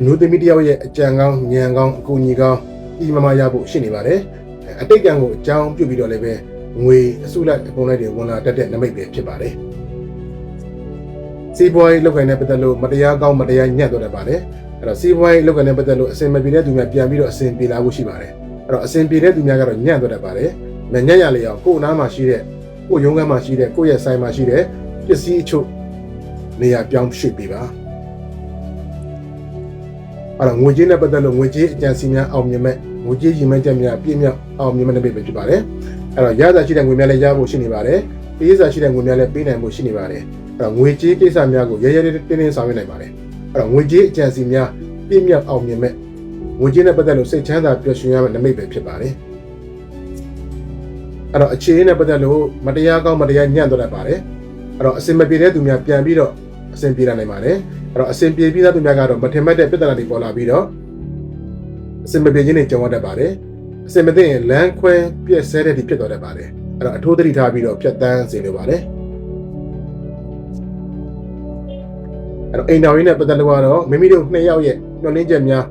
အမျိုးသမီးတစ်ယောက်ရဲ့အကြံကောင်းဉာဏ်ကောင်းအကူအညီကောင်းဒီမမရဖို့ရှိနေပါတယ်အတိတ်ကံကိုအကြောင်းပြုပြီးတော့လည်းပဲငွေအစုလိုက်အပုံလိုက်တွေဝင်လာတတ်တဲ့နမိတ်ပဲဖြစ်ပါတယ်စီးပွားရေးလုပ်ကိုင်တဲ့ပတ်သက်လို့မတရားကောင်းမတရားညံ့တော့တတ်ပါတယ်အဲ့တော့စီးပွားရေးလုပ်ကိုင်တဲ့ပတ်သက်လို့အစင်မပြေတဲ့သူများပြန်ပြီးတော့အစင်ပြေလာဖို့ရှိပါတယ်အဲ့တော့အစင်ပြေတဲ့သူများကတော့ညံ့တော့တတ်ပါတယ်မညံ့ရလေအောင်ကိုယ်အနားမှာရှိတဲ့ကိုယ်ရုံးခန်းမှာရှိတဲ့ကိုယ့်ရဲ့ဆိုင်မှာရှိတဲ့ပစ္စည်းအချို့နေရာပြောင်းရွှေ့ပေးပါ အဲ့တော့ငွေကြေးနဲ့ပတ်သက်လို့ငွေကြေးအကြံစီများအောင်မြင်မဲ့ငွေကြေးရည်မှန်းချက်များပြည့်မြောက်အောင်မြင်မဲ့နမိတ်ပဲဖြစ်ပါတယ်အဲ့တော့ရတာရှိတဲ့ငွေများလည်းရဖို့ရှိနေပါတယ်ပေးစာရှိတဲ့ငွေများလည်းပေးနိုင်ဖို့ရှိနေပါတယ်အဲ့တော့ငွေကြေးကိစ္စများကိုရရရတင်းတင်းဆောင်ရွက်နိုင်ပါတယ်အဲ့တော့ငွေကြေးအကြံစီများပြည့်မြောက်အောင်မြင်မဲ့ငွေကြေးနဲ့ပတ်သက်လို့စိတ်ချမ်းသာပျော်ရွှင်ရမယ့်နမိတ်ပဲဖြစ်ပါတယ်အဲ့တော့အခြေအနေနဲ့ပတ်သက်လို့မတရားကောင်းမတရားညံ့တော့တတ်ပါတယ်အဲ့တော့အစင်မပြေတဲ့သူများပြန်ပြီးတော့ အစင်ပြေလာနိုင်ပါတယ်အဲ့တော့အစင်ပြေပြီးသားသူများကတော့မထင်မှတ်တဲ့ပြဿနာတွေပေါ်လာပြီးတော့အစင်မပြေခြင်းတွေကြုံရတတ်ပါတယ်အစင်မသိရင်လမ်းခွဲပြက်ဆဲတဲ့ဒီဖြစ်သွားတတ်ပါတယ်အဲ့တော့အထိုးသတိထားပြီးတော့ဖြတ်တန်းစေလိုပါတယ်အဲ့တော့အိမ်တော်ရင်းနဲ့ပတ်သက်လို့ကတော့မိမိတို့နှစ်ယောက်ရဲ့ညှော်လင်းချက်များ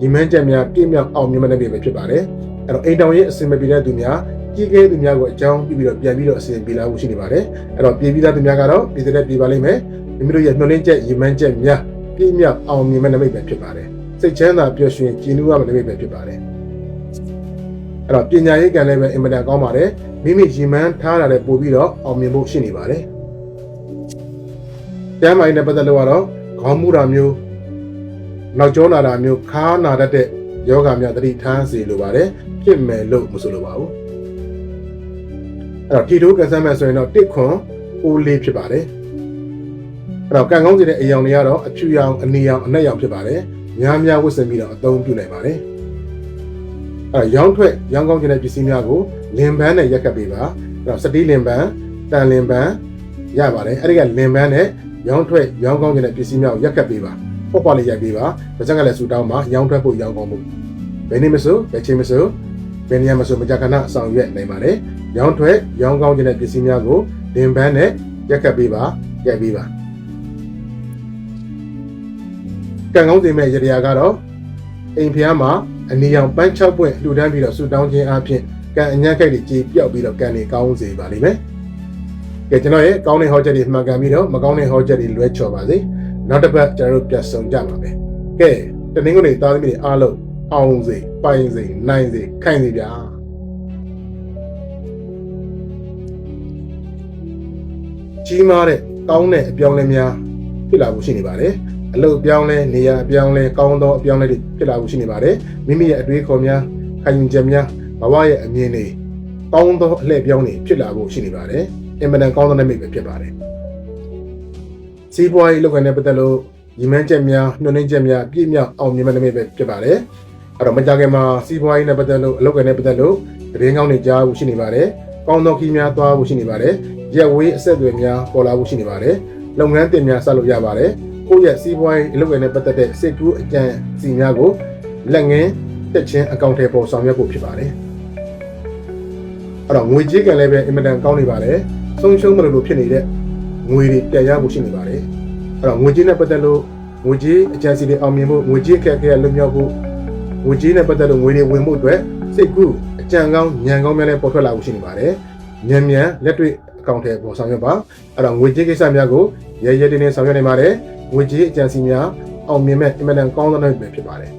ညီမန်းချက်များပြည့်မြောက်အောင်မြင်မဲ့တဲ့ပဲဖြစ်ပါတယ်အဲ့တော့အိမ်တော်ရဲ့အစင်မပြေတဲ့သူများကြီးကဲသူများကိုအကြောင်းပြုပြီးတော့ပြန်ပြီးတော့အစဉ်ပြေလာဖို့ရှိနေပါတယ်အဲ့တော့ပြည်ပြီးသားသူများကတော့ပြည်သက်ပြေပါလိမ့်မယ် မိမိတို့ရဲ့ညှော်လင်းချက်ညီမန်းချက်များပြည့်မြောက်အောင်မြင်မဲ့နမိတ်ပဲဖြစ်ပါတယ်စိတ်ချမ်းသာပျော်ရွှင်ကြည်နူးရမယ့်နမိတ်ပဲဖြစ်ပါတယ်အဲ့တော့ပညာရေးကံလည်းပဲအင်မတန်ကောင်းပါတယ်မိမိညီမန်းထားတာလည်းပို့ပြီးတော့အောင်မြင်ဖို့ရှိနေပါတယ်ကျမ်းမာရေးနဲ့ပတ်သက်လို့ကတော့ခေါင်းမူတာမျိုးနောက်ကျောနာတာမျိုးခါနာတတ်တဲ့ယောဂများတတိထားစေလိုပါတယ်ဖြစ်မယ်လို့မဆိုလိုပါဘူးအဲ့တော့တီတိုးကန်ဆယ်မဲ့ဆိုရင်တော့တစ်ခွန်အိုးလေးဖြစ်ပါတယ် အဲ့တော့ကံကောင်းစေတဲ့အယောင်တွေကတော့အဖြူရောင်အနီရောင်အနက်ရောင်ဖြစ်ပါတယ်များများဝတ်ဆင်ပြီးတော့အသုံးပြုနိုင်ပါတယ်အဲ့တော့ရောင်းထွက်ရောင်းကောင်းခြင်းတဲ့ပစ္စည်းများကိုလင်ပန်းနဲ့ရက်ကပ်ပေးပါအဲ့တော့စတီးလင်ပန်းတန်လင်ပန်းရပါတယ်အဲ့ဒီကလင်ပန်းနဲ့ရောင်းထွက်ရောင်းကောင်းခြင်းတဲ့ပစ္စည်းများကိုရက်ကပ်ပေးပါပေါ့ပေါ့လေးရိုက်ပေးပါဒါကြောင့်ကလည်းစူတောင်းမှာရောင်းထွက်ဖို့ရောင်းကောင်းဖို့ဘယ်နည်းမဆိုဘယ်ချိန်မဆိုဘယ်နေရာမဆိုမကြခဏဆောင်ရွက်နိုင်ပါတယ်ရောင်းထွက်ရောင်းကောင်းခြင်းတဲ့ပစ္စည်းများကိုလင်ပန်းနဲ့ရက်ကပ်ပေးပါရိုက်ပေးပါ ကံကောင်းစေမဲ့ရတရားကတော့အိမ်ဖျားမှာအနီရောင်ပန်း6ပွင့်လှူဒန်းပြီးတော့ဆူတောင်းခြင်းအပြင်ကံအညံ့ခိုက်တွေကြေပြောက်ပြီးတော့ကံတွေကောင်းစေပါလိမ့်မယ်။ကဲကျွန်တော်ရဲ့ကောင်းတဲ့ဟောချက်တွေမှန်ကန်ပြီးတော့မကောင်းတဲ့ဟောချက်တွေလွဲချော်ပါစေ။နောက်တစ်ပတ်ကျွန်တော်တို့ပြန်ဆုံကြပါမယ်။ကဲတနင်္ဂနွေသားသမီးတွေအားလုံးအောင်စေပိုင်စေနိုင်စေခိုင်စေဗျာ။ကြီးမားတဲ့ကောင်းတဲ့အပြောင်းလဲများဖြစ်လာဖို့ရှိနေပါတယ်။ အလုပ်အပြောင်းလဲနေရာအပြောင်းလဲကောင်းသောအပြောင်းလဲတွေဖြစ်လာဖို့ရှိနေပါတယ်။မိမိရဲ့အတွေးခေါ်များခိုင်ချက်များဘဝရဲ့အမြင်တွေကောင်းသောအလှည့်ပြောင်းတွေဖြစ်လာဖို့ရှိနေပါတယ်။အင်မတန်ကောင်းသောနိမိတ်ပဲဖြစ်ပါတယ်။စီးပွားရေးလုပ်ငန်းနဲ့ပတ်သက်လို့ညီမန်းချက်များညှိုနှင်းချက်များပြည့်မြောက်အောင်မြင်မဲ့နိမိတ်ပဲဖြစ်ပါတယ်။အဲ့တော့မကြခင်မှာစီးပွားရေးနဲ့ပတ်သက်လို့အလုပ်ငန်းနဲ့ပတ်သက်လို့သတင်းကောင်းတွေကြားဖို့ရှိနေပါတယ်။ကောင်းသောခီးများသွားဖို့ရှိနေပါတယ်။ရက်ဝေးအဆက်အသွယ်များပေါ်လာဖို့ရှိနေပါတယ်။လုပ်ငန်းတင်များဆက်လုပ်ရပါတယ်။ ကိုယ့်ရဲ့စီးပွားရေးအလုပ်ငန်းနဲ့ပတ်သက်တဲ့စိတ်ကူးအကြံစီများကိုလက်ငင်းတက်ချင်းအကောင့်ထဲပေါ်ဆောင်ရွက်ဖို့ဖြစ်ပါတယ်။အဲ့တော့ငွေကြေးကံလည်းပဲအင်မတန်ကောင်းနေပါတယ်။ဆုံးရှုံးမလို့လို့ဖြစ်နေတဲ့ငွေတွေပြန်ရဖို့ရှိနေပါတယ်။အဲ့တော့ငွေကြေးနဲ့ပတ်သက်လို့ငွေကြေးအကြံစီတွေအောင်မြင်ဖို့ငွေကြေးအခက်အခဲလွတ်မြောက်ဖို့ငွေကြေးနဲ့ပတ်သက်လို့ငွေတွေဝင်ဖို့အတွက်စိတ်ကူးအကြံကောင်းဉာဏ်ကောင်းများလည်းပေါ်ထွက်လာဖို့ရှိနေပါတယ်။ဉာဏ်မြန်လက်တွေ့အကောင့်ထဲပေါ်ဆောင်ရွက်ပါ။အဲ့တော့ငွေကြေးကိစ္စများကိုရဲရဲတင်းတင်းဆောင်ရွက်နေပါတယ်။ ငွေကြေးအကြံစီများအောင်မြင်မဲ့အင်မတန်ကောင်းသောနိုင်ပဲဖြစ်ပါတယ်။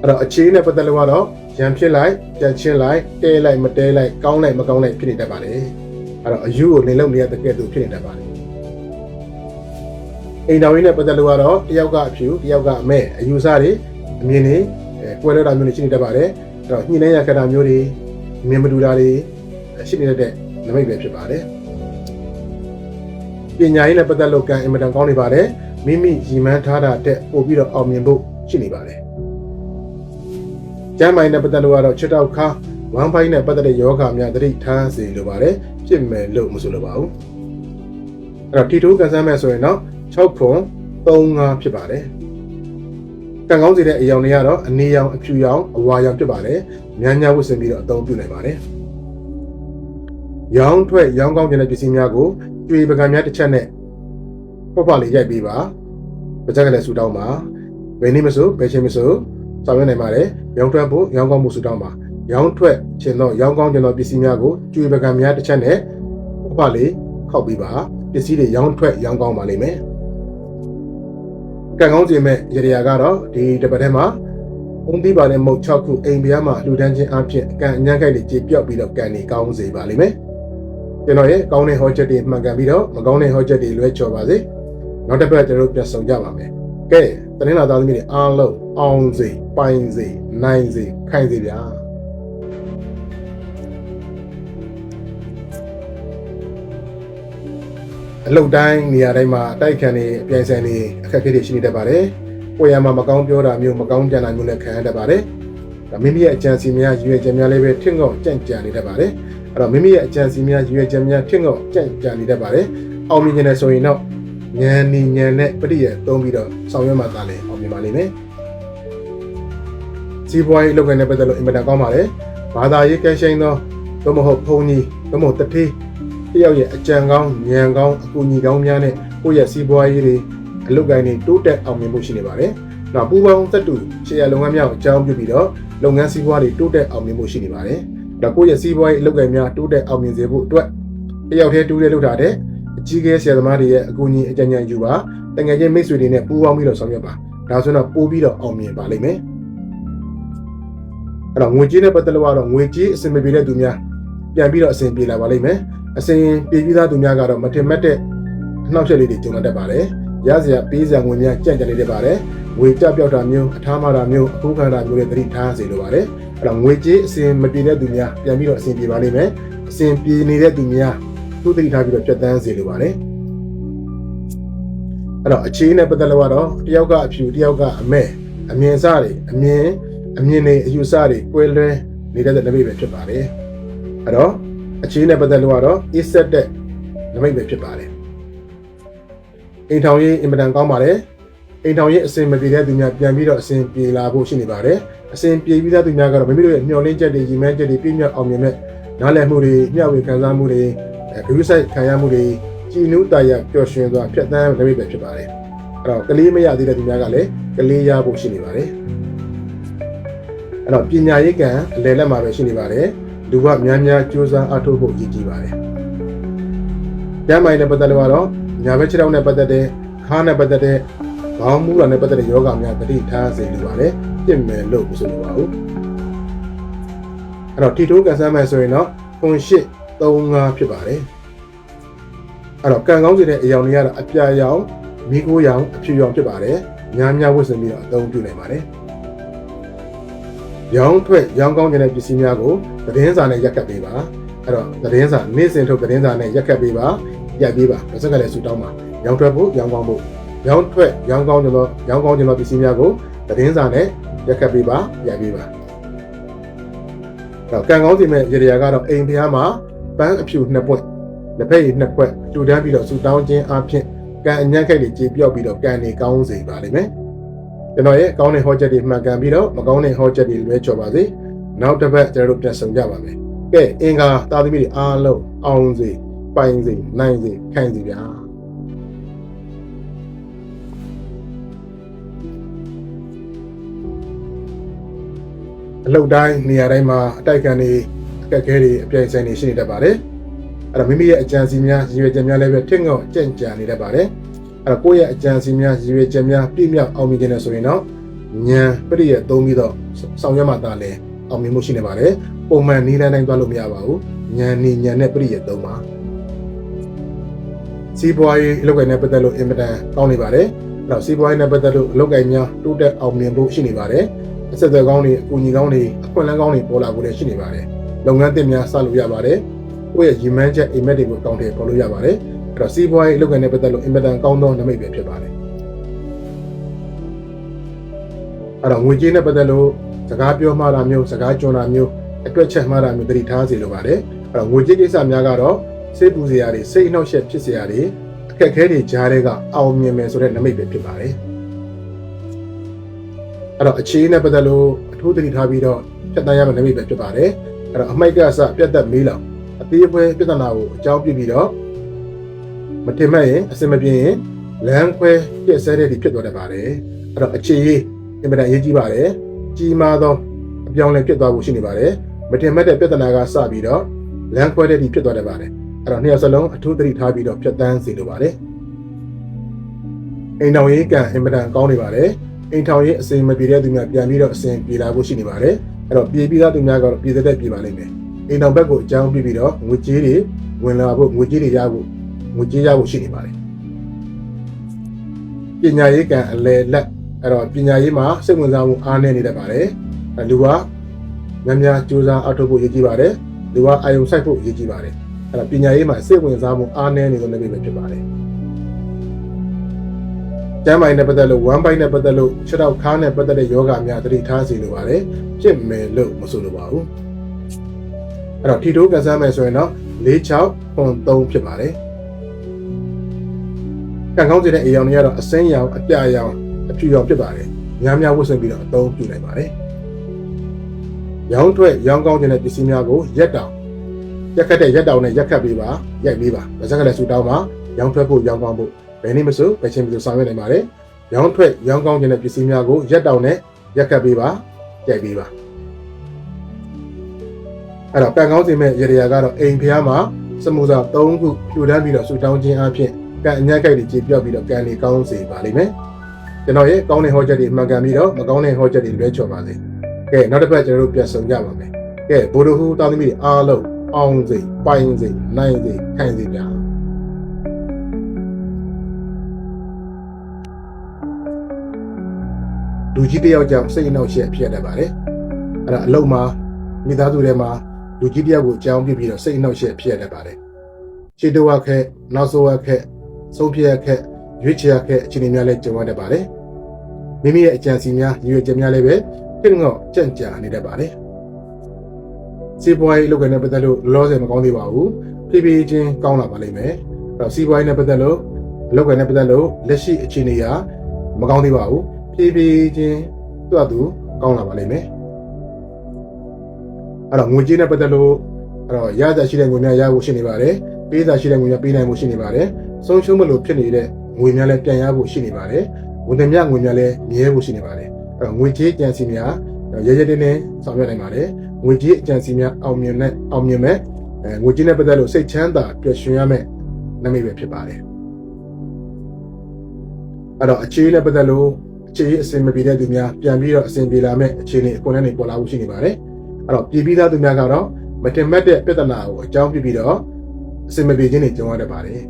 အဲ့တော့အခြေအနေနဲ့ပတ်သက်လို့ကတော့ရန်ဖြစ်လိုက်ကြက်ချင်းလိုက်တဲလိုက်မတဲလိုက်ကောင်းလိုက်မကောင်းလိုက်ဖြစ်နေတတ်ပါလေအဲ့တော့အယူကိုလင်လုံးနေရတဲ့ကဲ့သို့ဖြစ်နေတတ်ပါလေအိမ်တော်ရင်းနဲ့ပတ်သက်လို့ကတော့တယောက်ကအဖြူတယောက်ကအမဲအယူစားတွေအမြင်တွေအဲကွဲလွဲတာမျိုးတွေရှိနေတတ်ပါတယ်အဲ့တော့ညှိနှိုင်းရခက်တာမျိုးတွေမြင်မတူတာတွေရှိနေတဲ့နမိတ်ပဲဖြစ်ပါတယ် ပညာရေးနဲ့ပတ်သက်လို့ကံအင်မတန်ကောင်းနေပါတယ်မိမိရည်မှန်းထားတာတက်ပို့ပြီးတော့အောင်မြင်ဖို့ရှိနေပါတယ်ကျမ်းမိုင်းနဲ့ပတ်သက်လို့ကတော့ချစ်တော့ခါဝမ်ပိုင်းနဲ့ပတ်သက်တဲ့ယောဂများသတိထားစေလိုပါတယ်ဖြစ်မယ်လို့မဆိုလိုပါဘူးအဲ့တော့ထီထိုးကန်ဆန်းမဲ့ဆိုရင်တော့6ခွန်35ဖြစ်ပါတယ်ကံကောင်းစေတဲ့အယောင်တွေကတော့အနေရောင်အဖြူရောင်အဝါရောင်ဖြစ်ပါတယ်များများဝတ်ဆင်ပြီးတော့အသုံးပြုနိုင်ပါတယ်ရောင်းထွက်ရောင်းကောင်းခြင်းတဲ့ပစ္စည်းများကို ကျွေပကံများတစ်ချက်နဲ့ပေါ့ပေါ့လေးရိုက်ပေးပါပကြက်ကလည်းဆူတောင်းပါဘယ်နည်းမဆိုဘယ်ချိန်မဆိုဆောင်ရွက်နိုင်ပါတယ်ရောင်းထွက်ဖို့ရောင်းကောင်းမှုဆူတောင်းပါရောင်းထွက်ခြင်းတော့ရောင်းကောင်းခြင်းတော့ပစ္စည်းများကိုကျွေးပကံများတစ်ချက်နဲ့ဥပလေးခောက်ပြီးပါပစ္စည်းတွေရောင်းထွက်ရောင်းကောင်းပါလိမ့်မယ်ကံကောင်းစီမဲ့ရရကတော့ဒီတစ်ပတ်ထဲမှာအုံးသီးပါတဲ့မုတ်6ခုအိမ်ပြားမှာလှူဒန်းခြင်းအပြင်ကံအညံ့ခိုက်တွေကြေပြော့ပြီးတော့ကံတွေကောင်းစေပါလိမ့်မယ် ကျွန်တော်ရဲ့ကောင်းတဲ့ဟောချက်တွေမှန်ကန်ပြီးတော့မကောင်းတဲ့ဟောချက်တွေလွဲချော်ပါစေနောက်တစ်ပတ်ကျွန်တော်တို့ပြန်ဆောင်ကြပါမယ်ကဲတနင်္လာသားသမီးတွေအားလုံးအောင်စေပိုင်စေနိုင်စေခိုင်စေဗျာအလုတ်တိုင်းနေရာတိုင်းမှာအတိုက်ခံနေအပြိုင်ဆိုင်နေအခက်အခဲတွေရှိနေတတ်ပါတယ်။ကိုယ်ရမှာမကောင်းပြောတာမျိုးမကောင်းကြံတာမျိုးလည်းခံရတတ်ပါတယ်။ဒါမိမိရဲ့အကြံစီများရည်ရွယ်ချက်များလည်းပဲထင့်ကောက်ကြံ့ကြံနေတတ်ပါတယ်။ အဲ့တော့မိမိရဲ့အကြံစီများရည်ရွယ်ချက်များထင့်ကောက်ကြံ့ကြံနေတတ်ပါတယ်။အောင်မြင်နေဆိုရင်တော့ဉာဏ်နီဉာဏ်နဲ့ပရိယသုံးပြီးတော့ဆောင်ရွက်မှသာလေအောင်မြင်ပါလိမ့်မယ်။စီးပွားရေးလုပ်ငန်းနဲ့ပတ်သက်လို့အင်မတန်ကောင်းပါလေ။ဘာသာရေးကဲရှိန်သောသို့မဟုတ်ဘုံကြီးသို့မဟုတ်တတိတယောက်ရဲ့အကြံကောင်းဉာဏ်ကောင်းအကူအညီကောင်းများနဲ့ကိုယ့်ရဲ့စီးပွားရေးတွေအလုပ်ကိုင်းတွေတိုးတက်အောင်မြင်မှုရှိနေပါတယ်။နောက်ပူပေါင်းသက်တူရှယ်ယာလုပ်ငန်းများကိုအကြောင်းပြုပြီးတော့လုပ်ငန်းစီးပွားတွေတိုးတက်အောင်မြင်မှုရှိနေပါတယ်။ ဒါကိုယ့်ရဲ့စီးပွားရေးအလုပ်ကိုင်းများတိုးတက်အောင်မြင်စေဖို့အတွက်တယောက်တည်းတူးတဲ့လုပ်တာတဲ့အကြီးအကဲဆရာသမားတွေရဲ့အကူအညီအကြံဉာဏ်ယူပါတကယ်ချင်းမိတ်ဆွေတွေနဲ့ပူးပေါင်းပြီးတော့ဆောင်ရွက်ပါဒါဆိုတော့ပို့ပြီးတော့အောင်မြင်ပါလိမ့်မယ်အဲ့တော့ငွေကြေးနဲ့ပတ်သက်လို့ကတော့ငွေကြေးအဆင်မပြေတဲ့သူများပြန်ပြီးတော့အဆင်ပြေလာပါလိမ့်မယ်အဆင်ပြေပြီးသားသူများကတော့မတင်မတ်တဲ့အနှောက်အယှက်လေးတွေကြုံရတတ်ပါတယ်ရစရာပေးစရာငွေများကြံ့ကြံ့နေတတ်ပါတယ်ငွေကြပြောက်တာမျိုးအထားမတာမျိုးအခုခံတာမျိုးတွေသတိထားစေလိုပါတယ် အဲ့တော့ငွေကြေးအဆင်မပြေတဲ့သူများပြန်ပြီးတော့အဆင်ပြေပါလိမ့်မယ်အဆင်ပြေနေတဲ့သူများသူသတိထားပြီးတော့ပြတ်တန်းစေလိုပါတယ်အဲ့တော့အခြေအနေနဲ့ပတ်သက်လို့ကတော့တယောက်ကအဖြူတယောက်ကအမဲအမြင်စတွေအမြင်အမြင်တွေအယူဆတွေကွဲလွဲနေတဲ့လက်ပဲဖြစ်ပါတယ်အဲ့တော့အခြေအနေနဲ့ပတ်သက်လို့ကတော့ is set တဲ့နမိတ်ပဲဖြစ်ပါတယ်အိမ်ထောင်ရေးအင်မတန်ကောင်းပါတယ်အိမ်ထောင်ရေးအစဉ်မပြေတဲ့သူများပြန်ပြီးတော့အစဉ်ပြေလာဖို့ရှိနေပါတယ် အစဉ်ပြေပြီးသားသူများကတော့မိမိတို့ရဲ့မျှော်လင့်ချက်တွေရည်မှန်းချက်တွေပြည့်မြောက်အောင်မြင်တဲ့နားလည်မှုတွေမျှဝေခံစားမှုတွေဂရုစိုက်ခံရမှုတွေကြည်နူးတာယာပျော်ရွှင်စွာဖြတ်သန်းနမိတ်ပဲဖြစ်ပါတယ်အဲ့တော့ကလေးမရသေးတဲ့သူများကလည်းကလေးရဖို့ရှိနေပါတယ်အဲ့တော့ပညာရေးကံအလယ်လက်မှာပဲရှိနေပါတယ်လူကများများကြိုးစားအားထုတ်ဖို့ရည်ကြည်ပါတယ်။ကျမ်းမိုင်နဲ့ပတ်သက်လို့ကတော့ညာဘက်ခြေထောက်နဲ့ပတ်သက်တဲ့ခါးနဲ့ပတ်သက်တဲ့ ခေါင်းမူးတာနဲ့ပတ်သက်တဲ့ယောဂများတတိထားစေလိုပါတယ်။ပြင်မယ်လို့မဆိုလိုပါဘူး။အဲ့တော့ထီထိုးကန်ဆန်းမယ်ဆိုရင်တော့ခွန်ရှစ်35ဖြစ်ပါတယ်။အဲ့တော့ကံကောင်းစေတဲ့အယောင်တွေကတော့အပြာရောင်မိခိုးရောင်အဖြူရောင်ဖြစ်ပါတယ်။ညာများဝတ်ဆင်ပြီးတော့အသုံးပြုနိုင်ပါတယ်။ရောင်းထွက်ရောင်းကောင်းတဲ့ပစ္စည်းများကိုသတင်းစာနဲ့ရက်ခတ်ပေးပါအဲ့တော့သတင်းစာနေ့စဉ်ထုတ်သတင်းစာနဲ့ရက်ခတ်ပေးပါရိုက်ပေးပါတစ်စက်ကလည်းဆူတောင်းပါရောင်းထွက်ဖို့ရောင်းကောင်းဖို့ ရောင်းထွက်ရောင်းကောင်းကျွန်တော်ရောင်းကောင်းကျွန်တော်ပစ္စည်းများကိုသတင်းစာနဲ့ရက်ခတ်ပေးပါရိုက်ပေးပါတော့ကံကောင်းစီမဲ့ရေရကတော့အိမ်ဖျားမှာပန်းအဖြူနှစ်ပွက်လက်ဖက်ရည်နှစ်ခွက်တူတန်းပြီးတော့ဆူတောင်းခြင်းအပြင်ကံအညံ့ခိုက်တွေကြေပြော့ပြီးတော့ကံတွေကောင်းစေပါလိမ့်မယ်ကျွန်တော်ရဲ့ကောင်းတဲ့ဟောချက်တွေမှန်ကန်ပြီးတော့မကောင်းတဲ့ဟောချက်တွေလွဲချော်ပါစေနောက်တစ်ပတ်ကျွန်တော်တို့ပြန်ဆောင်ကြပါမယ်ကဲအင်္ဂါသားသမီးတွေအားလုံးအောင်စေပိုင်စေနိုင်စေခိုင်စေဗျာ အလုတ်တိုင်းနေရာတိုင်းမှာအတိုက်ခံတွေအခက်အခဲတွေအပြိုင်ဆိုင်တွေရှိနေတတ်ပါတယ်အဲ့တော့မိမိရဲ့အကြံစီများရည်ရွယ်ချက်များလည်းပဲထင်ငေါ့ကြံ့ကြံနေတတ်ပါတယ်အဲ့တော့ကိုယ့်ရဲ့အကြံစီများရည်ရွယ်ချက်များပြည့်မြောက်အောင်မြင်ခြင်းနဲ့ဆိုရင်တော့ဉာဏ်ပရိယသုံးပြီးတော့ဆောင်ရွက်မှသာလဲအောင်မြင်မှုရှိနေပါတယ်ပုံမှန်နည်းလမ်းတိုင်းသွားလို့မရပါဘူးဉာဏ်နဲ့ဉာဏ်နဲ့ပရိယသုံးပါစီးပွားရေးအလုပ်ကိုင်နဲ့ပတ်သက်လို့အင်မတန်ကောင်းနေပါတယ်အဲ့တော့စီးပွားရေးနဲ့ပတ်သက်လို့အလုပ်ကိုင်များတိုးတက်အောင်မြင်ဖို့ရှိနေပါတယ် အဆက်အသွယ်ကောင်းတွေအကူအညီကောင်းတွေအခွင့်အလမ်းကောင်းတွေပေါ်လာဖို့လည်းရှိနေပါတယ်လုပ်ငန်းသစ်များစလို့ရပါတယ်ကိုယ့်ရဲ့ရည်မှန်းချက်အိမ်မက်တွေကိုကောင်းတယ်ပေါ်လို့ရပါတယ်အဲ့တော့စီးပွားရေးအလုပ်ကိုင်နဲ့ပတ်သက်လို့အင်မတန်ကောင်းသောနမိတ်ပဲဖြစ်ပါတယ်အဲ့တော့ငွေကြေးနဲ့ပတ်သက်လို့စကားပြောမှတာမျိုးစကားကြွတာမျိုးအတွက်ချက်မှတာမျိုးတတိထားစီလိုပါတယ်အဲ့တော့ငွေကြေးကိစ္စများကတော့စိတ်ပူစရာတွေစိတ်အနှောက်အယှက်ဖြစ်စရာတွေအခက်အခဲတွေကြားတဲ့ကအောင်မြင်မယ်ဆိုတဲ့နမိတ်ပဲဖြစ်ပါတယ် အဲ့တော့အခြေအနေနဲ့ပတ်သက်လို့အထူးတတိထားပြီးတော့ဖြတ်တန်းရမယ့်နမိတ်ပဲဖြစ်ပါတယ်အဲ့တော့အမိုက်ကစပြတ်သက်မေးလောင်အသေးအဖွဲပြဿနာကိုအကြောင်းပြပြီးတော့မတင်မဲ့ရင်အစင်မပြေရင်လမ်းခွဲပြည့်စဲတဲ့ဒီဖြစ်သွားတတ်ပါတယ်အဲ့တော့အခြေရေးအင်မတန်အရေးကြီးပါတယ်ကြီးမားသောအပြောင်းအလဲဖြစ်သွားဖို့ရှိနေပါတယ်မတင်မဲ့တဲ့ပြဿနာကစပြီးတော့လမ်းခွဲတဲ့ဒီဖြစ်သွားတတ်ပါတယ်အဲ့တော့နှစ်ယောက်စလုံးအထူးသတိထားပြီးတော့ဖြတ်တန်းစီလိုပါတယ်အိမ်တော်ရေးကံအင်မတန်ကောင်းနေပါတယ် အိမ်ထောင်ရေးအစင်မပြေတဲ့သူများပြန်ပြီးတော့အစင်ပြေလာဖို့ရှိနေပါတယ်အဲ့တော့ပြေပြီးသားသူများကတော့ပြေတဲ့ပြေပါလိမ့်မယ်အိမ်တော်ဘက်ကိုအကြောင်းပြပြီးတော့ငွေကြေးတွေဝင်လာဖို့ငွေကြေးတွေရဖို့ငွေကြေးရဖို့ရှိနေပါတယ်ပညာရေးကံအလဲလက်အဲ့တော့ပညာရေးမှာစိတ်ဝင်စားမှုအားနည်းနေတတ်ပါတယ်အဲ့လူကများများကြိုးစားအထောက်ဖို့ရည်ကြည်ပါတယ်လူကအာယုံစိုက်ဖို့ရည်ကြည်ပါတယ်အဲ့တော့ပညာရေးမှာစိတ်ဝင်စားမှုအားနည်းနေသောနေ့ပဲဖြစ်ပါတယ် ကျမ်းပိုင်းနဲ့ပတ်သက်လို့1 byte နဲ့ပတ်သက်လို့ခြေထောက်ခါးနဲ့ပတ်သက်တဲ့ယောဂများသတိထားစီလိုပါတယ်ဖြစ်မယ်လို့မဆိုလိုပါဘူးအဲ့တော့ထီတိုးကန်ဆန်းမယ်ဆိုရင်တော့46ခွန်3ဖြစ်ပါတယ်ကံကောင်းစေတဲ့အေရောင်တွေကတော့အစင်းရောင်အပြရောင်အဖြူရောင်ဖြစ်ပါတယ်။များများဝတ်ဆင်ပြီးတော့အသုံးပြုနိုင်ပါတယ်။ရောင်းထွက်ရောင်းကောင်းတဲ့ပစ္စည်းများကိုရက်တောင်ရက်ခတ်တဲ့ရက်တောင်နဲ့ရက်ခတ်ပေးပါရိုက်ပေးပါ။ဗဇက်ကလည်းဆူတောင်းပါရောင်းထွက်ဖို့ရောင်းကောင်းဖို့ ဘယ်နည်းမဆိုဘယ်ချင်းမဆိုဆောင်ရွက်နိုင်ပါတယ်။ရောင်းထွက်ရောင်းကောင်းတဲ့ပစ္စည်းများကိုရက်တောင်နဲ့ရက်ခတ်ပေးပါရိုက်ပေးပါ။အဲ့တော့ကံကောင်းစေမဲ့ရေရာကတော့အိမ်ဖျားမှာစမှုစာ၃ခုဖြူတန်းပြီးတော့ဆူတောင်းခြင်းအပြင်ကံအညက်ကြိုက်တွေကြေပြောက်ပြီးတော့ကံတွေကောင်းစေပါလိမ့်မယ်ကျွန်တော်ရဲ့ကောင်းတဲ့ဟောချက်တွေမှန်ကန်ပြီးတော့မကောင်းတဲ့ဟောချက်တွေလွဲချော်ပါစေကဲနောက်တစ်ပတ်ကျွန်တော်တို့ပြန်ဆောင်ကြပါမယ်ကဲဘိုဒဟူတောင်းသမီးတွေအားလုံးအောင်စေပိုင်စေနိုင်စေခိုင်စေကြ လူကြီးတစ်ယောက်ကြောင့်စိတ်အနှောက်အယှက်ဖြစ်ရတတ်ပါတယ်အဲ့ဒါအလုံးမှာမိသားစုထဲမှာလူကြီးတစ်ယောက်ကိုအကြောင်းပြပြီးတော့စိတ်အနှောက်အယှက်ဖြစ်ရတတ်ပါတယ်ရှေ့တော့ခက်နောက်ဆိုခက်ဆုံးဖြတ်ခက်ရွေးချယ်ခက်အခြေအနေများလည်းကြုံရတတ်ပါတယ်မိမိရဲ့အကြံစီများရည်ရွယ်ချက်များလည်းပဲတင့်ငေါ့ကြံ့ကြာနေတတ်ပါတယ်စီးပွားရေးလုပ်ကနေပတ်သက်လို့လောဆယ်မကောင်းသေးပါဘူးဖြည်းဖြည်းချင်းကောင်းလာပါလိမ့်မယ်အဲ့တော့စီးပွားရေးနဲ့ပတ်သက်လို့လုပ်ကနေပတ်သက်လို့လက်ရှိအခြေအနေကမကောင်းသေးပါဘူး ဖြည်းဖြည်းချင်းသူ့အတူကောင်းလာပါလိမ့်မယ်အဲ့တော့ငွေကြေးနဲ့ပတ်သက်လို့အဲ့တော့ရတဲ့ရှိတဲ့ငွေများရဖို့ရှိနေပါတယ်ပေးစာရှိတဲ့ငွေများပေးနိုင်ဖို့ရှိနေပါတယ်။ဆုံးရှုံးမလို့ဖြစ်နေတဲ့ငွေများလည်းပြန်ရဖို့ရှိနေပါတယ်။ဝန်ထမ်းများငွေများလည်းမြဲဖို့ရှိနေပါတယ်။အဲ့တော့ငွေကြေးကြံစီများရဲရဲတင်းတင်းဆောင်ရွက်နိုင်ပါတယ်။ငွေကြေးအကြံစီများအောင်မြင်တဲ့အောင်မြင်မဲ့အဲငွေကြေးနဲ့ပတ်သက်လို့စိတ်ချမ်းသာပျော်ရွှင်ရမယ့်နမိတ်ပဲဖြစ်ပါတယ်။အဲ့တော့အခြေအနေနဲ့ပတ်သက်လို့ အခြေအစင်မပြေတဲ့သူများပြန်ပြီးတော့အစင်ပြေလာမဲ့အခြေအနေအခွင့်အရေးတွေပေါ်လာဖို့ရှိနေပါတယ်။အဲ့တော့ပြည်ပြီးသားသူများကတော့မတင်မဲ့တဲ့ပြဿနာကိုအကြောင်းပြပြီးတော့အစင်မပြေခြင်းတွေကြုံရတတ်ပါတယ်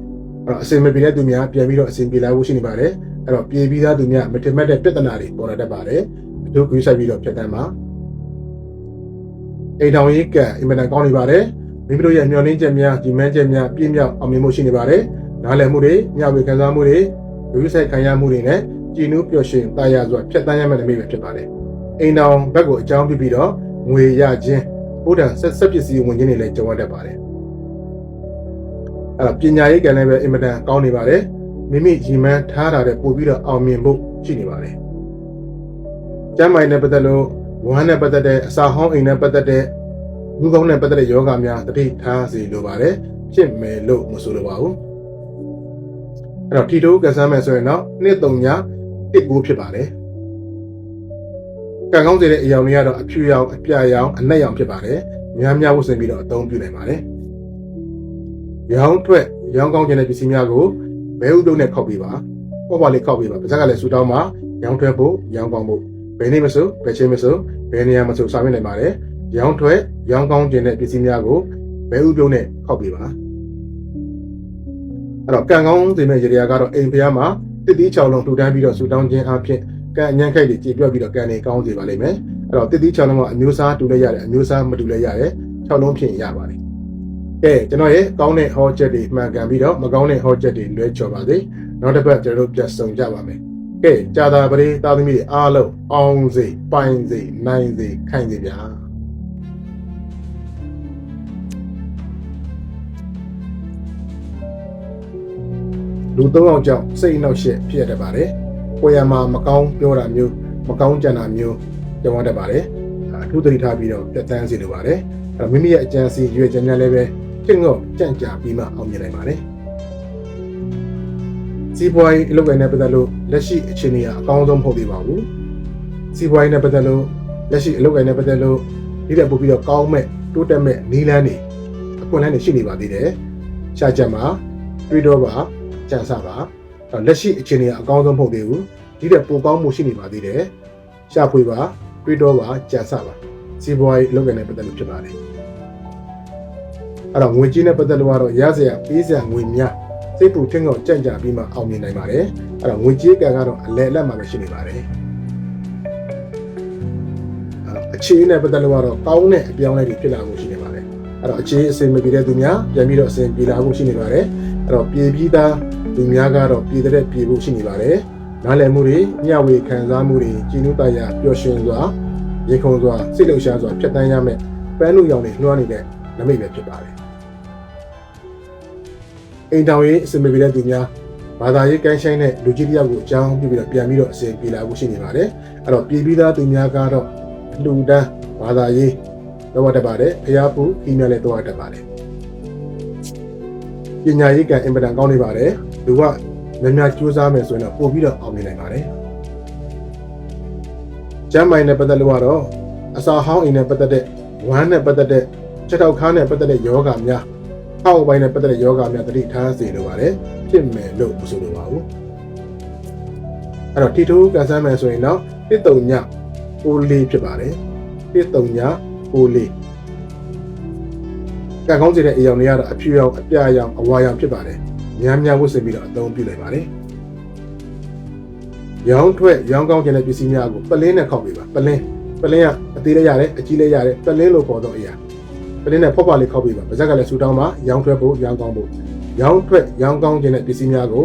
အဲ့တော့အစင်မပြေတဲ့သူများပြန်ပြီးတော့အစင်ပြေလာဖို့ရှိနေပါတယ်အဲ့တော့ပြေပြီးသားသူများမတင်မဲ့တဲ့ပြဿနာတွေပေါ်လာတတ်ပါတယ်အထူးကူးဆိုင်ပြီးတော့ဖြတ်တန်းပါအိမ်တော်ရေးကအင်မတန်ကောင်းနေပါတယ်မိမိတို့ရဲ့မျှော်လင့်ချက်များဒီမန်းချက်များပြည့်မြောက်အောင်မြင်မှုရှိနေပါတယ်နားလည်မှုတွေညဝေခံစားမှုတွေလူယူဆိုင်ခံရမှုတွေနဲ့ ကြည်နူးပျော်ရွှင်တာယာစွာဖြတ်တန်းရမယ့်နမိတ်ပဲဖြစ်ပါတယ်အိမ်တော်ဘက်ကိုအကြောင်းပြပြီးတော့ငွေရခြင်းဘုဒ္ဓဆက်ဆက်ပစ္စည်းဝင်ခြင်းတွေလည်းကြုံရတတ်ပါတယ်အဲ့တော့ပညာရေးကံလည်းပဲအင်မတန်ကောင်းနေပါတယ်မိမိရည်မှန်းထားတာတဲ့ပို့ပြီးတော့အောင်မြင်ဖို့ရှိနေပါတယ်ကျမ်းမာရေးနဲ့ပတ်သက်လို့ဝမ်းနဲ့ပတ်သက်တဲ့အစာဟောင်းအိမ်နဲ့ပတ်သက်တဲ့လူကောင်းနဲ့ပတ်သက်တဲ့ယောဂများတတိထားစီလိုပါတယ်ဖြစ်မယ်လို့မဆိုလိုပါဘူးအဲ့တော့ထီတိုးကစားမယ်ဆိုရင်တော့နှစ်သုံးည တစ်ကိုဖြစ်ပါတယ်ကံကောင်းစေတဲ့အယောင်တွေကတော့အဖြူရောင်အပြာရောင်အနက်ရောင်ဖြစ်ပါတယ်များများဝတ်ဆင်ပြီးတော့အသုံးပြုနိုင်ပါတယ်ရောင်းထွက်ရောင်းကောင်းခြင်းတဲ့ပစ္စည်းများကိုဘဲဥတုံနဲ့ခောက်ပေးပါပေါ့ပါလေးခောက်ပေးပါပါဇက်ကလည်းဆူတောင်းပါရောင်းထွက်ဖို့ရောင်းကောင်းဖို့ဘယ်နေ့မဆိုဘယ်ချိန်မဆိုဘယ်နေရာမဆိုဆောင်ရွက်နိုင်ပါတယ်ရောင်းထွက်ရောင်းကောင်းခြင်းတဲ့ပစ္စည်းများကိုဘဲဥတုံနဲ့ခောက်ပေးပါအဲ့တော့ကံကောင်းစေမဲ့ရေရာကတော့အိမ်ဖျားမှာ တစ်တီး6လုံးထူတန်းပြီးတော့ဆူတောင်းခြင်းအပြင်ကံအညံ့ခိုက်တွေကြေပြတ်ပြီးတော့ကံတွေကောင်းစေပါလိမ့်မယ်အဲ့တော့တစ်တီး6လုံးကအမျိုးစားတူလဲရတယ်အမျိုးစားမတူလဲရတယ်6လုံးဖြစ်ရင်ရပါတယ်ကဲကျွန်တော်ရဲ့ကောင်းတဲ့ဟောချက်တွေမှန်ကန်ပြီးတော့မကောင်းတဲ့ဟောချက်တွေလွဲချော်ပါစေနောက်တစ်ပတ်ကျွန်တော်တို့ပြန်ဆုံကြပါမယ်ကဲကြာတာပရိသာသမီတွေအားလုံးအောင်စေပိုင်စေနိုင်စေခိုင်စေဗျာ လူသုံးယောက်ကြောင့်စိတ်အနှောက်အယှက်ဖြစ်ရတတ်ပါတယ်။ကိုယ်ရမှာမကောင်းပြောတာမျိုးမကောင်းကြံတာမျိုးကြုံရတတ်ပါတယ်။အထူးသတိထားပြီးတော့ပြတ်တန်းစေလိုပါတယ်။အဲ့တော့မိမိရဲ့အကြံစီရွေးချယ်များလည်းပဲဖြစ်ငေါ့ကြံ့ကြာပြီးမှအောင်မြင်နိုင်ပါတယ်။စီးပွားရေးအလုပ်ကိုင်နဲ့ပတ်သက်လို့လက်ရှိအခြေအနေကအကောင်းဆုံးမဟုတ်သေးပါဘူးစီးပွားရေးနဲ့ပတ်သက်လို့လက်ရှိအလုပ်ကိုင်နဲ့ပတ်သက်လို့ဒီတဲ့ပို့ပြီးတော့ကောင်းမဲ့တိုးတက်မဲ့နီးလန်းနေအခွင့်အလမ်းတွေရှိနေပါသေးတယ်ရှားချက်မှာတွေးတော့ပါ ကြံစပါအဲ့လက်ရှိအခြေအနေကအကောင်းဆုံးမဟုတ်သေးဘူးဒီတဲ့ပိုကောင်းမှုရှိနေပါသေးတယ်ရှာဖွေပါတွေးတော့ပါကြံစပါစီးပွားရေးအလုပ်ကိုင်နဲ့ပတ်သက်လို့ဖြစ်ပါတယ်အဲ့တော့ငွေကြေးနဲ့ပတ်သက်လို့ကတော့ရစရာပေးစရာငွေများစိတ်ပူထင်ကောက်ကြံ့ကြာပြီးမှအောင်မြင်နိုင်ပါတယ်အဲ့တော့ငွေကြေးကံကတော့အလဲအလက်မှာပဲရှိနေပါတယ်အဲ့တော့အခြေအနေနဲ့ပတ်သက်လို့ကတော့ကောင်းတဲ့အပြောင်းအလဲတွေဖြစ်လာမှုရှိနေပါတယ်အဲ့တော့အခြေအစင်မပြေတဲ့သူများပြန်ပြီးတော့အစင်ပြေလာမှုရှိနေပါတယ် အဲ့တော့ပြေပြီးသားသူများကတော့ပြေတဲ့ပြေဖို့ရှိနေပါတယ်နားလည်မှုတွေမျှဝေခံစားမှုတွေကြည်နူးတရားပျော်ရွှင်စွာရေခုံစွာစိတ်လှုပ်ရှားစွာဖြတ်တန်းရမယ်ပန်းလို့ရောင်တွေလွှမ်းနေတဲ့နမိတ်ပဲဖြစ်ပါတယ်အိမ်တောင်ရေးအစင်မပြေတဲ့သူများဘာသာရေးကိုင်းဆိုင်တဲ့လူကြီးတယောက်ကိုအကြောင်းပြုပြီးတော့ပြန်ပြီးတော့အစင်ပြေလာဖို့ရှိနေပါတယ်အဲ့တော့ပြေပြီးသားသူများကတော့လူတန်းဘာသာရေးတော့တတ်ပါတယ်ဖျားဖူးဤမြလည်းတော့တတ်ပါတယ် ပညာရေးကံအင်ပဒံကောင်းနေပါတယ်လူကများများကြိုးစားမယ်ဆိုရင်တော့ပို့ပြီးတော့အောင်မြင်နိုင်ပါတယ်ကျမ်းမိုင်နဲ့ပတ်သက်လို့ကတော့အစာဟောင်းအိမ်နဲ့ပတ်သက်တဲ့ဝမ်းနဲ့ပတ်သက်တဲ့ချက်တောက်ခါးနဲ့ပတ်သက်တဲ့ယောဂများဟောက်ပိုင်းနဲ့ပတ်သက်တဲ့ယောဂများတတိထားစေလိုပါတယ်ဖြစ်မယ်လို့မဆိုလိုပါဘူးအဲ့တော့တီတိုးကန်ဆန်းမယ်ဆိုရင်တော့တစ်တုံညပိုလေးဖြစ်ပါတယ်တစ်တုံညပိုလေး ကံကောင်းစေတဲ့အရာတွေကတော့အဖြူရောင်အပြာရောင်အဝါရောင်ဖြစ်ပါတယ်များများဝတ်ဆင်ပြီးတော့အသုံးပြုနိုင်ပါတယ်ရောင်းထွက်ရောင်းကောင်းခြင်းတဲ့ပစ္စည်းများကိုပလင်းနဲ့ခောက်ပေးပါပလင်းပလင်းကအသေးလေးရတယ်အကြီးလေးရတယ်ပလင်းလို့ပေါ်တော့အရာပလင်းနဲ့ဖောက်ပါလေးခောက်ပေးပါပါဇက်ကလည်းဆူတောင်းပါရောင်းထွက်ဖို့ရောင်းကောင်းဖို့ရောင်းထွက်ရောင်းကောင်းခြင်းတဲ့ပစ္စည်းများကို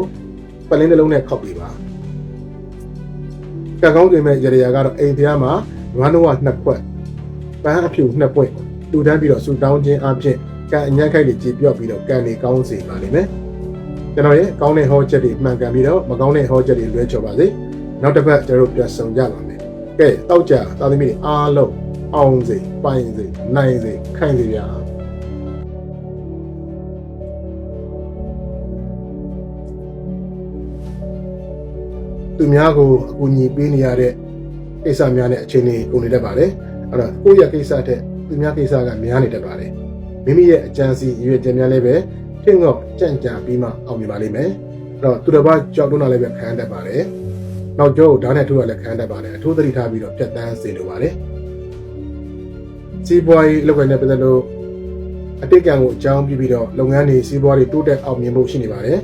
ပလင်းတစ်လုံးနဲ့ခောက်ပေးပါကံကောင်းခြင်းမဲ့ရရကတော့အိမ်ဖျားမှာနွားနှုတ်ကနှစ်ခွက်ပန်းအဖြူနှစ်ပွင့်တူတန်းပြီးတော့ဆူတောင်းခြင်းအပြင် ကံအညံ့ခိုက်တွေကြည်ပြော့ပြီးတော့ကံတွေကောင်းစေပါလိမ့်မယ်ကျွန်တော်ရဲ့ကောင်းတဲ့ဟောချက်တွေမှန်ကန်ပြီးတော့မကောင်းတဲ့ဟောချက်တွေလွဲချော်ပါစေနောက်တစ်ပတ်ကျွန်တော်တို့ပြန်ဆောင်ကြပါမယ်ကဲတောက်ကြသာသမီတွေအားလုံးအောင်စေပိုင်စေနိုင်စေခိုင်စေဗျာသူများကိုအကူအညီပေးနေရတဲ့ကိစ္စများနဲ့အခြေအနေကုန်နေတတ်ပါတယ်အဲ့တော့ကိုယ့်ရဲ့ကိစ္စတဲ့သူများကိစ္စကများနေတတ်ပါတယ် မိမိရဲ့အကြံစီရွေးချက်များလည်းပဲထင်တော့ကြံ့ကြာပြီးမှအောင်မြင်ပါလိမ့်မယ်အဲ့တော့သူတစ်ပါးကြောက်တုံးတာလည်းပဲခံရတတ်ပါတယ်နောက်ကျောကိုဓာတ်နဲ့ထိုးရလည်းခံရတတ်ပါတယ်အထိုးသတိထားပြီးတော့ပြတ်တန်းစေလိုပါတယ်စီးပွားရေးအလုပ်ကိုင်နဲ့ပတ်သက်လို့အတိတ်ကံကိုအကြောင်းပြပြီးတော့လုပ်ငန်းတွေစီးပွားတွေတိုးတက်အောင်မြင်ဖို့ရှိနေပါတယ်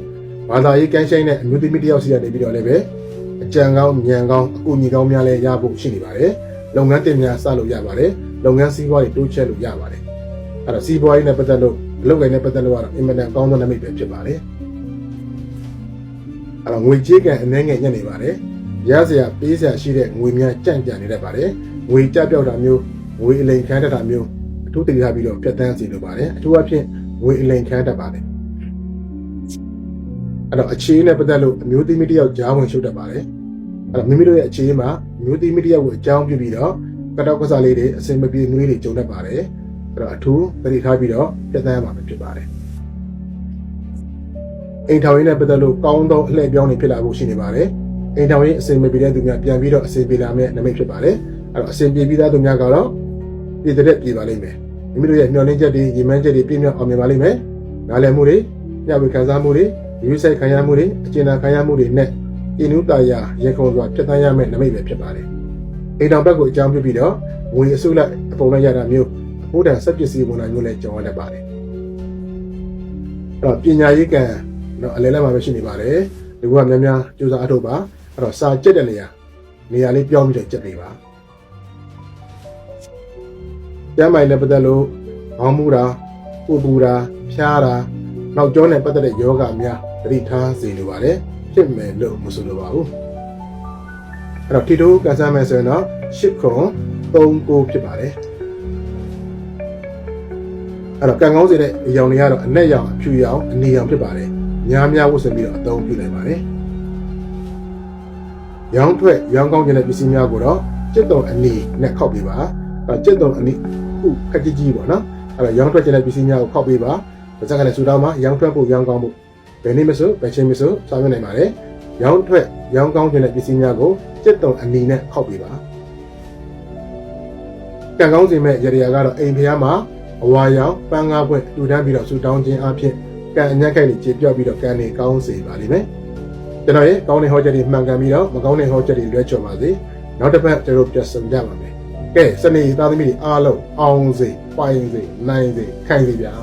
ဘာသာရေးကမ်းဆိုင်တဲ့အမျိုးသမီးတစ်ယောက်စီကနေပြီးတော့လည်းပဲအကြံကောင်းဉာဏ်ကောင်းအကူအညီကောင်းများလည်းရဖို့ရှိနေပါတယ်လုပ်ငန်းတင်များစလို့ရပါတယ်လုပ်ငန်းစီးပွားတွေတိုးချက်လို့ရပါတယ် အဲ့တော့စီးပွားရေးနဲ့ပတ်သက်လို့အလုပ်ကိုင်နဲ့ပတ်သက်လို့ကတော့အင်မတန်ကောင်းသောနမိတ်ပဲဖြစ်ပါတယ်အဲ့တော့ငွေကြေးကံအနှဲငယ်ညက်နေပါတယ်ရစရာပေးစရာရှိတဲ့ငွေများကြံ့ကြံ့နေတတ်ပါတယ်ငွေကြပြောက်တာမျိုးငွေအလိန်ခံတတ်တာမျိုးအထူးတည်ထားပြီးတော့ပြတ်တန်းစီလိုပါတယ်အထူးအဖြင့်ငွေအလိန်ခံတတ်ပါတယ်အဲ့တော့အခြေအနေနဲ့ပတ်သက်လို့အမျိုးသမီးတစ်ယောက်ကြားဝင်ရှုပ်တတ်ပါတယ်အဲ့တော့မိမိတို့ရဲ့အခြေအနေမှာအမျိုးသမီးတစ်ယောက်ကိုအကြောင်းပြုပြီးတော့ကတော့ကစားလေးတွေအစင်မပြေနွေးတွေကြုံတတ်ပါတယ် အဲ့တော့အထူးတတိထားပြီးတော့ပြတ်တန်းရမှာဖြစ်ပါတယ်အိမ်ထောင်ရေးနဲ့ပတ်သက်လို့ကောင်းသောအလှည့်ပြောင်းတွေဖြစ်လာဖို့ရှိနေပါတယ်အိမ်ထောင်ရေးအစင်မပြေတဲ့သူများပြန်ပြီးတော့အစင်ပြေလာမယ့်နမိတ်ဖြစ်ပါတယ်အဲ့တော့အစင်ပြေပြီးသားသူများကတော့ပြည်တဲ့ပြေပါလိမ့်မယ်မိမိတို့ရဲ့မျှော်လင့်ချက်တွေရည်မှန်းချက်တွေပြည့်မြောက်အောင်မြင်ပါလိမ့်မယ်နားလည်မှုတွေညဝေခံစားမှုတွေရွေးဆိုင်ခံရမှုတွေအကျဉ်းသားခံရမှုတွေနဲ့အင်းနူးတာယာရေခုံစွာဖြစ်သားရမယ့်နမိတ်ပဲဖြစ်ပါတယ်အိမ်တော်ဘက်ကိုအကြောင်းပြပြီးတော့ငွေအစုလိုက်အပုံလိုက်ရတာမျိုး အဖို့တန်ဆက်ပစ္စည်းပုံစံမျိုးလည်းကြောင်းရတတ်ပါတယ်အဲ့တော့ပညာရေးကံတော့အလဲလဲမှာပဲရှိနေပါတယ်ဒီကများများကြိုးစားအထောက်ပါအဲ့တော့စာကြက်တဲ့နေရာနေရာလေးပြောင်းပြီးတော့ကြက်ပေးပါကျမ်းမိုင်နဲ့ပတ်သက်လို့ခေါင်းမူတာပူပူတာဖျားတာနောက်ကျောနဲ့ပတ်သက်တဲ့ယောဂများသတိထားစေလိုပါတယ်ဖြစ်မယ်လို့မဆိုလိုပါဘူးအဲ့တော့တီတိုကန်ဆန်းမယ်ဆိုရင်တော့8ခွန်3ကိုဖြစ်ပါတယ် အဲ့တော့ကံကောင်းစေတဲ့အရောင်တွေကတော့အနက်ရောင်အဖြူရောင်အနေရောင်ဖြစ်ပါတယ်များများဝတ်ဆင်ပြီးတော့အသုံးပြုနိုင်ပါတယ်ရောင်းထွက်ရောင်းကောင်းခြင်းတဲ့ပစ္စည်းများကိုတော့จิตတုံအနေနဲ့ခောက်ပေးပါအဲ့จิตတုံအနေခုခက်ကြီးကြီးပေါ့နော်အဲ့တော့ရောင်းထွက်ခြင်းတဲ့ပစ္စည်းများကိုခောက်ပေးပါပါဇက်ကလည်းစူတောင်းမှာရောင်းထွက်ဖို့ရောင်းကောင်းဖို့ ဘယ်နည်းမဆိုဘယ်ချိန်မဆိုဆောင်ရွက်နိုင်ပါတယ်ရောင်းထွက်ရောင်းကောင်းခြင်းတဲ့ပစ္စည်းများကိုစက်တုံအနီနဲ့ခောက်ပေးပါကံကောင်းစီမဲ့ရရကတော့အိမ်ဖျားမှာ အဝါရောင်ပန်းကားပွင့်တူတန်းပြီးတော့ဆူတောင်းခြင်းအပြင်ကံအညက်ခိုက်တွေကျေပြော့ပြီးတော့ကံတွေကောင်းစေပါလိမ့်မယ်ကျွန်တော်ရဲ့ကောင်းတဲ့ဟောချက်တွေမှန်ကန်ပြီးတော့မကောင်းတဲ့ဟောချက်တွေလွဲချော်ပါစေနောက်တစ်ပတ်ကျွန်တော်ပြန်ဆောင်ကြပါမယ်ကဲစနေသားသမီးတွေအားလုံးအောင်စေပိုင်စေနိုင်စေခိုင်စေဗျာ